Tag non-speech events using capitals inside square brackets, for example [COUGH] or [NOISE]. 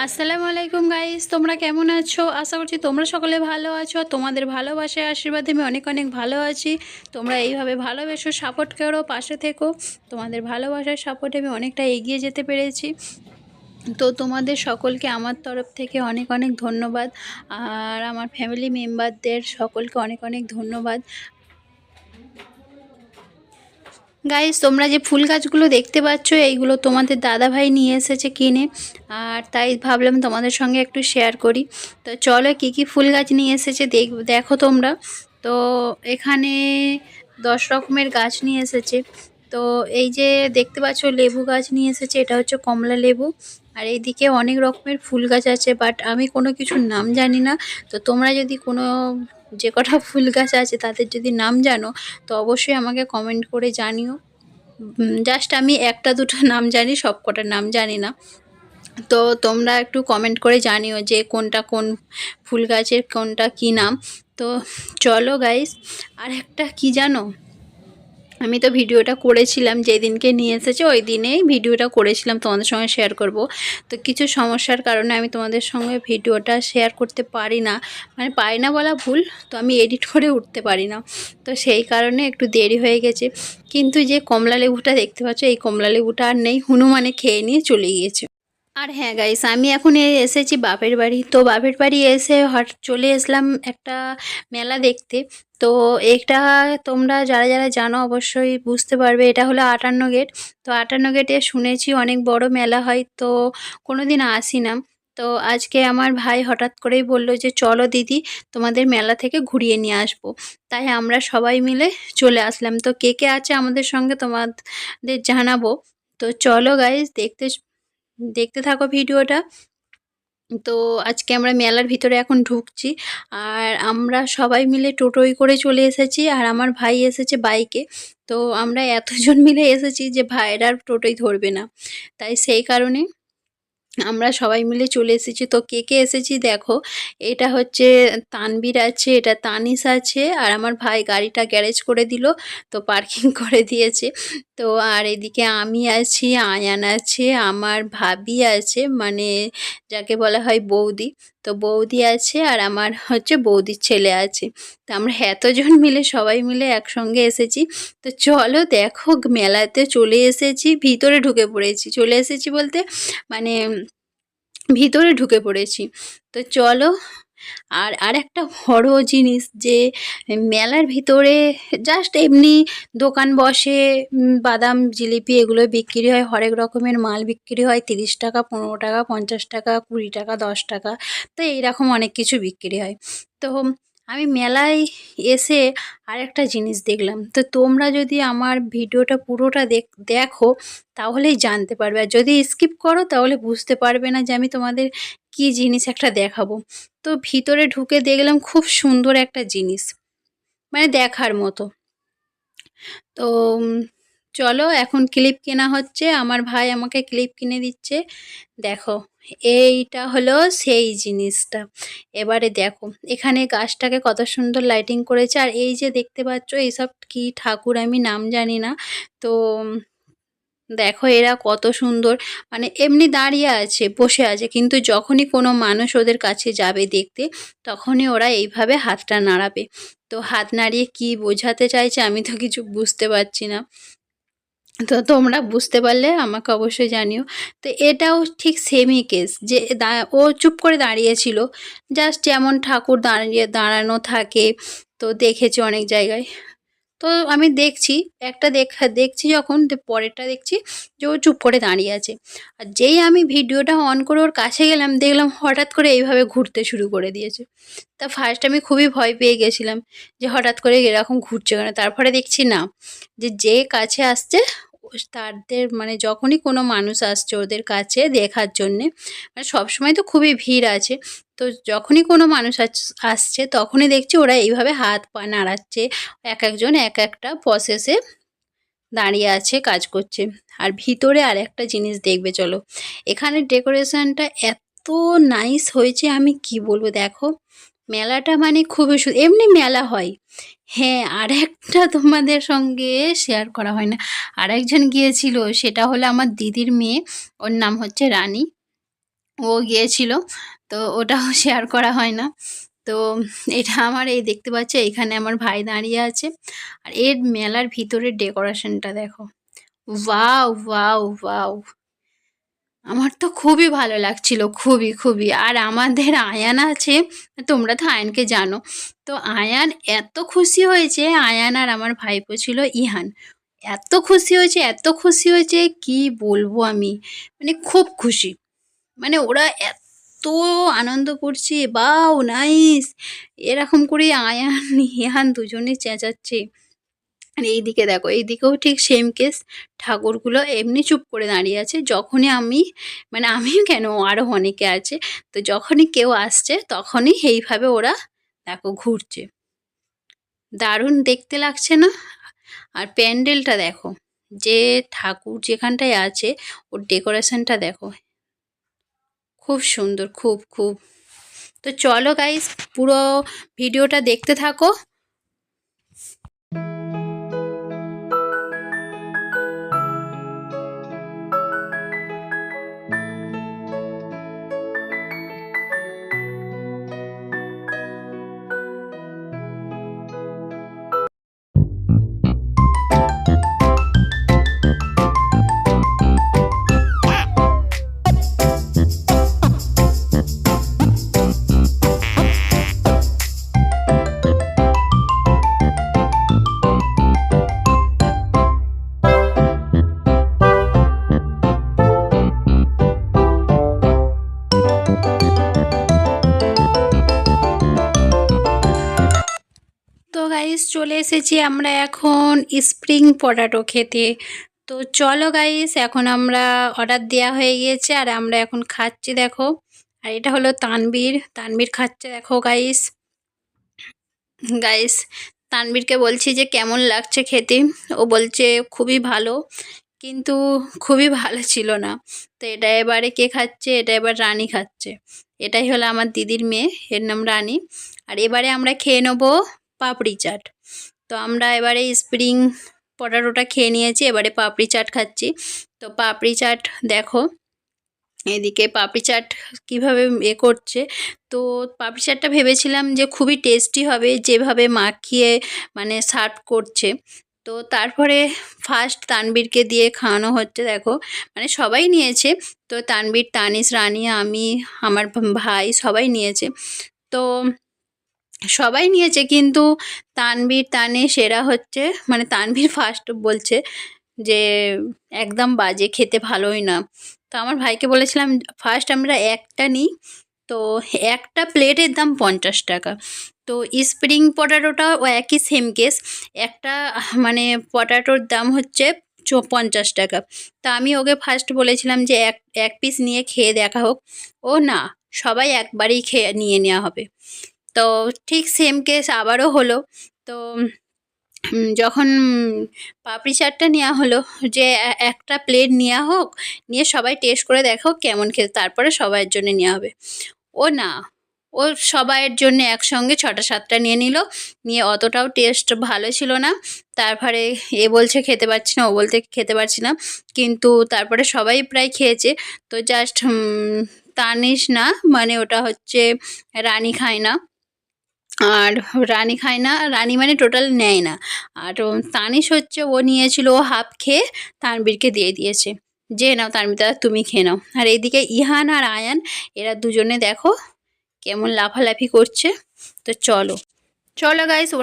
আসসালামু আলাইকুম গাইস তোমরা কেমন আছো? আশা করছি তোমরা সকলে ভালো আছো তোমাদের ভালোবাসায় আশীর্বাদে আমি অনেক অনেক ভালো আছি। তোমরা এইভাবে ভালোবেসো সাপোর্ট করো, পাশে থেকো। তোমাদের ভালোবাসার সাপোর্টে আমি অনেকটা এগিয়ে যেতে পেরেছি। তো তোমাদের সকলকে আমার তরফ থেকে অনেক অনেক ধন্যবাদ। আর আমার ফ্যামিলি মেম্বারদের সকলকে অনেক অনেক ধন্যবাদ। গাইস তোমরা যে ফুল গাছগুলো দেখতে পাচ্ছ, এইগুলো তোমাদের দাদাভাই নিয়ে এসেছে কিনে। আর তাই ভাবলাম তোমাদের সঙ্গে একটু শেয়ার করি। তো চলো কী কী ফুল গাছ নিয়ে এসেছে দেখ, দেখো তোমরা। তো এখানে দশ রকমের গাছ নিয়ে এসেছে। তো এই যে দেখতে পাচ্ছ, লেবু গাছ নিয়ে এসেছে, এটা হচ্ছে কমলা লেবু। আর এইদিকে অনেক রকমের ফুল গাছ আছে বাট আমি কোনো কিছুর নাম জানি না। তো তোমরা যদি কোনো যে কটা ফুল গাছ আছে তাদের যদি নাম জানো, তো অবশ্যই আমাকে কমেন্ট করে জানিও। জাস্ট আমি একটা দুটো নাম জানি, সব কটার নাম জানি না। তো তোমরা একটু কমেন্ট করে জানিও যে কোনটা কোন ফুল গাছের কোনটা কী নাম। তো চলো গাইস আর একটা কি জানো? আমি তো ভিডিওটা করেছিলাম যেই দিনকে নিয়ে এসেছে ওই দিনেই ভিডিওটা করেছিলাম, তোমাদের সঙ্গে শেয়ার করব। তো কিছু সমস্যার কারণে আমি তোমাদের সঙ্গে ভিডিওটা শেয়ার করতে পারি না। মানে পারি না বলা ভুল, তো আমি এডিট করে উঠতে পারি না। তো সেই কারণে একটু দেরি হয়ে গেছে। কিন্তু যে কমলা লেবুটা দেখতে পাচ্ছ, এই কমলা লেবুটা আর নেই, হনুমানে খেয়ে নিয়ে চলে গিয়েছে। আর হ্যাঁ গাইস আমি এখন এসেছি বাপের বাড়ি। তো বাপের বাড়ি এসে হট, চলে এসলাম একটা মেলা দেখতে। তো এটা তোমরা যারা যারা জানো অবশ্যই বুঝতে পারবে, এটা হলো আটান্ন গেট। তো আটান্ন গেটে শুনেছি অনেক বড় মেলা হয়, তো কোনো দিন আসি না তো আজকে আমার ভাই হঠাৎ করেই বলল যে, চলো দিদি, তোমাদের মেলা থেকে ঘুরিয়ে নিয়ে আসব। তাই আমরা সবাই মিলে চলে আসলাম। তো কে কে আছে আমাদের সঙ্গে তোমাদের জানাব। তো চলো গাইজ দেখতে দেখতে থাকো ভিডিওটা। তো আজকে আমরা মেলার ভিতরে এখন ঢুকছি। আর আমরা সবাই মিলে টোটোই করে চলে এসেছি আর আমার ভাই এসেছে বাইকে। তো আমরা এতজন মিলে এসেছি যে ভাইয়ের আর টোটোই ধরবে না। তাই সেই কারণে আমরা সবাই মিলে চলে এসেছি। তো কে কে এসেছি দেখো। এটা হচ্ছে তানবির আছে, এটা তানিস আছে, আর আমার ভাই গাড়িটা গ্যারেজ করে দিল, তো পার্কিং [LAUGHS] করে দিয়েছে। তো আর এদিকে আমি আছি, আয়ান আছে, আমার ভাবি আছে মানে যাকে বলা হয় বৌদি। তো বৌদি আছে আর আমার হচ্ছে বৌদির ছেলে আছে। তো আমরা এতজন মিলে, সবাই মিলে একসঙ্গে এসেছি। তো চলো দেখো, মেলাতে চলে এসেছি, ভিতরে ঢুকে পড়েছি। চলে এসেছি বলতে মানে ভিতরে ঢুকে পড়েছি। তো চলো আর আর একটা বড় জিনিস যে মেলার ভিতরে জাস্ট এমনি দোকান বসে বাদাম, জিলিপি এগুলো বিক্রি হয়। হরেক রকমের মাল বিক্রি হয়। তিরিশ টাকা, পনেরো টাকা, পঞ্চাশ টাকা, কুড়ি টাকা, দশ টাকা। তো এইরকম অনেক কিছু বিক্রি হয়। তো আমি মেলায় এসে আরেকটা জিনিস দেখলাম। তো তোমরা যদি আমার ভিডিওটা পুরোটা দেখ তাহলেই জানতে পারবে। আর যদি স্কিপ করো, তাহলে বুঝতে পারবে না যে আমি তোমাদের কী জিনিস একটা দেখাবো। তো ভিতরে ঢুকে দেখলাম খুব সুন্দর একটা জিনিস মানে দেখার মতো। তো চলো, এখন ক্লিপ কেনা হচ্ছে। আমার ভাই আমাকে ক্লিপ কিনে দিচ্ছে। দেখো। এইটা হলো সেই জিনিসটা। এবারে দেখো, এখানে গাছটাকে কত সুন্দর লাইটিং করেছে। আর এই যে দেখতে পাচ্ছ এইসব কি ঠাকুর আমি নাম জানি না। তো দেখো এরা কত সুন্দর। মানে এমনি দাঁড়িয়ে আছে, বসে আছে, কিন্তু যখনই কোনো মানুষ ওদের কাছে যাবে দেখতে, তখনই ওরা এইভাবে হাতটা নাড়াবে। তো হাত নাড়িয়ে কি বোঝাতে চাইছে আমি তো কিছু বুঝতে পারছি না। তো তোমরা বুঝতে পারলে, আমাকে অবশ্যই জানিও। তো এটাও ঠিক সেমই কেস যে ও চুপ করে দাঁড়িয়েছিল। জাস্ট যেমন ঠাকুর দাঁড়িয়ে, দাঁড়ানো থাকে, তো দেখেছি অনেক জায়গায়। তো আমি দেখছি, একটা দেখা, দেখছি যখন পরেরটা দেখছি যে ও চুপ করে দাঁড়িয়ে আছে। আর যেই আমি ভিডিওটা অন করে ওর কাছে গেলাম, দেখলাম হঠাৎ করে এইভাবে ঘুরতে শুরু করে দিয়েছে। তা ফার্স্ট আমি খুবই ভয় পেয়ে গেছিলাম যে হঠাৎ করে এরকম ঘুরছে কেন? তারপরে দেখছি না, যে যে কাছে আসছে তাদের মানে যখনই কোনো মানুষ আসছে ওদের কাছে দেখার জন্যে মানে সবসময় তো খুবই ভিড় আছে। তো যখনই কোনো মানুষ আস- আসছে তখনই দেখছি ওরা এইভাবে হাত পা নাড়াচ্ছে। এক একজন এক একটা প্রসেসে দাঁড়িয়ে আছে, কাজ করছে। আর ভিতরে আর একটা জিনিস দেখবে, চলো। এখানে ডেকোরেশনটা এত নাইস হয়েছে, আমি কি বলব, দেখো। মেলাটা মানে খুবই এমনি মেলা হয়। হ্যাঁ আর একটা তোমাদের সঙ্গে শেয়ার করা হয় না। আর একজন গিয়েছিল, সেটা হলো আমার দিদির মেয়ে। ওর নাম হচ্ছে রানী। ও গিয়েছিল। তো ওটাও [LAUGHS] শেয়ার করা হয় না। তো এটা আমার এই দেখতে পাচ্ছ, এখানে আমার ভাই দাঁড়িয়ে আছে। আর এর মেলার ভিতরের ডেকোরেশনটা দেখো। Wow wow wow. আমার তো খুবই ভালো লাগছিল, খুবই খুবই। আর আমাদের আয়ান আছে, তোমরা তো আয়ানকে জানো। তো আয়ান এত খুশি হয়েছে, আয়ান আর আমার ভাইপো ছিল ইহান। এত খুশি হয়েছে, এত খুশি হয়েছে, কি বলব আমি? মানে খুব খুশি। মানে ওরা এত আনন্দ করছে, বাও, নাইস। এরকম করে আয়ান ইহান দুজনে চেঁচাচ্ছে। আর এইদিকে দেখো, এইদিকেও ঠিক সেম কেস ঠাকুরগুলো এমনি চুপ করে দাঁড়িয়ে আছে। যখনই আমি মানে আমিও কেন আরও অনেকে আছে। তো যখনই কেউ আসছে, তখনই এইভাবে ওরা দেখো ঘুরছে। দারুণ দেখতে লাগছে না? আর প্যান্ডেলটা দেখো, যে ঠাকুর যেখানটায় আছে, ওর ডেকোরেশনটা দেখো। খুব সুন্দর খুব খুব। তো চলো গাইস পুরো ভিডিওটা দেখতে থাকো। গাইস চলে এসেছি আমরা এখন স্প্রিং পটাটো খেতে। তো চলো গাইস এখন আমরা অর্ডার দেওয়া হয়ে গিয়েছে আর আমরা এখন খাচ্ছি দেখো। আর এটা হলো তানবীর। তানবীর খাচ্ছে দেখো গাইস গাইস তানবীরকে বলছি যে কেমন লাগছে খেতে? ও বলছে খুবই ভালো, কিন্তু খুবই ভালো ছিল না। তো এটা এবারে কে খাচ্ছে? এটা এবার রানী খাচ্ছে। এটাই হলো আমার দিদির মেয়ে, এর নাম রানী। আর এবারে আমরা খেয়ে নেব পাপড়ি চাট। তো আমরা এবারে স্প্রিং পটাটোটা খেয়ে নিয়েছি, এবারে পাপড়ি চাট খাচ্ছি। তো পাপড়ি চাট দেখো, এদিকে পাপড়ি চাট কীভাবে এ করছে। তো পাপড়ি চাটটা ভেবেছিলাম যে খুবই টেস্টি হবে, যেভাবে মাখিয়ে মানে সার্ভ করছে। তো তারপরে ফার্স্ট তানবীরকে দিয়ে খাওয়ানো হচ্ছে, দেখো। মানে সবাই নিয়েছে। তো তানবীর, তানিশ রানী আমি, আমার ভাই সবাই নিয়েছে। তো সবাই নিয়েছে, কিন্তু তানভীর তানে সেরা হচ্ছে মানে তানভীর ফার্স্ট বলছে যে, একদম বাজে, খেতে ভালোই না। তো আমার ভাইকে বলেছিলাম ফার্স্ট আমরা একটা নিই। তো একটা প্লেটের দাম পঞ্চাশ টাকা। তো স্প্রিং পটাটোটা ও একই সেম কেস একটা মানে পটাটোর দাম হচ্ছে পঞ্চাশ টাকা। তা আমি ওকে ফার্স্ট বলেছিলাম যে, এক এক পিস নিয়ে খেয়ে দেখা হোক। ও, না, সবাই একবারেই খেয়ে, নিয়ে নেওয়া হবে। তো ঠিক সেম কেস আবারও হলো। তো যখন পাপড়ি চাটটা নেওয়া হলো, যে একটা প্লেট নেওয়া হোক, নিয়ে সবাই টেস্ট করে দেখো কেমন খেতে, তারপরে সবাইয়ের জন্য নেওয়া হবে। ও না, ও সবাইয়ের জন্য একসঙ্গে ছটা সাতটা নিয়ে নিল, নিয়ে অতটাও টেস্ট ভালো ছিল না। তারপরে এ বলছে খেতে পারছি না, ও বলতে খেতে পারছি না, কিন্তু তারপরে সবাই প্রায় খেয়েছে। তো জাস্ট তানিস না মানে ওটা হচ্ছে রানী খায় না। আর রানী খায় না, রানী মানে টোটাল নেয় না। আর তানিশ হচ্ছে, ও নিয়েছিল ও হাফ খেয়ে তানবীরকে দিয়ে দিয়েছে। যে নাও তানবীর দাদা তুমি খেয়ে নাও। আর এইদিকে ইহান আর আয়ান, এরা দুজনে দেখো কেমন লাফালাফি করছে। তো চলো। চলো গাইস ওরা